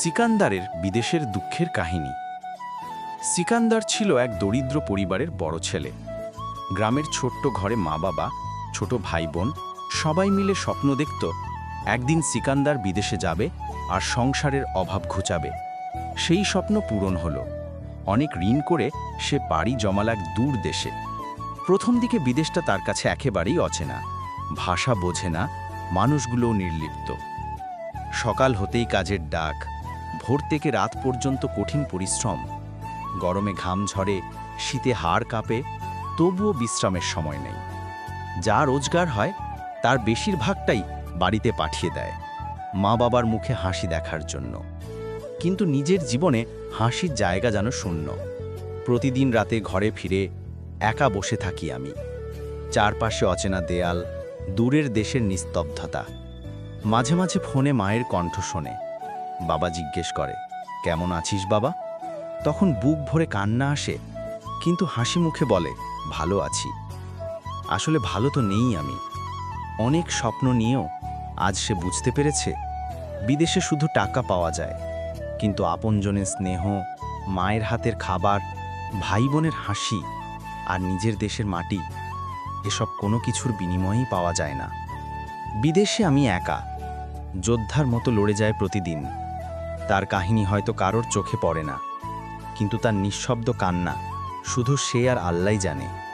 সিকান্দারের বিদেশের দুঃখের কাহিনী। সিকান্দার ছিল এক দরিদ্র পরিবারের বড় ছেলে। গ্রামের ছোট্ট ঘরে মা বাবা ছোট ভাই বোন সবাই মিলে স্বপ্ন দেখত, একদিন সিকান্দার বিদেশে যাবে আর সংসারের অভাব ঘুচাবে। সেই স্বপ্ন পূরণ হলো। অনেক ঋণ করে সে পাড়ি জমালাক দূর দেশে। প্রথম দিকে বিদেশটা তার কাছে একেবারেই অচেনা। ভাষা বোঝে না, মানুষগুলোও নির্লিপ্ত। সকাল হতেই কাজের ডাক ভোর থেকে রাত পর্যন্ত কঠিন পরিশ্রম। গরমে ঘাম ঝরে, শীতে হাড় কাঁপে, তবুও বিশ্রামের সময় নেই। যা রোজগার হয়, তার বেশিরভাগটাই বাড়িতে পাঠিয়ে দেয় মা বাবার মুখে হাসি দেখার জন্য। কিন্তু নিজের জীবনে হাসির জায়গা যেন শূন্য। প্রতিদিন রাতে ঘরে ফিরে একা বসে থাকি আমি। চারপাশে অচেনা দেয়াল, দূরের দেশের নিস্তব্ধতা। মাঝে মাঝে ফোনে মায়ের কণ্ঠ শোনে। বাবা জিজ্ঞেস করে, কেমন আছিস বাবা? তখন বুক ভরে কান্না আসে, কিন্তু হাসি মুখে বলে, ভালো আছি। আসলে ভালো তো নেই আমি। অনেক স্বপ্ন নিয়েও আজ সে বুঝতে পেরেছে, বিদেশে শুধু টাকা পাওয়া যায়। কিন্তু আপনজনের স্নেহ, মায়ের হাতের খাবার ভাই বোনের হাসি আর নিজের দেশের মাটি, এসব কোনো কিছুর বিনিময়েই পাওয়া যায় না। বিদেশে আমি একা, যোদ্ধার মতো লড়ে যায় প্রতিদিন। তার কাহিনী হয়তো কারোর চোখে পড়ে না। কিন্তু তার নিঃশব্দ কান্না শুধু সে আর আল্লাই জানে।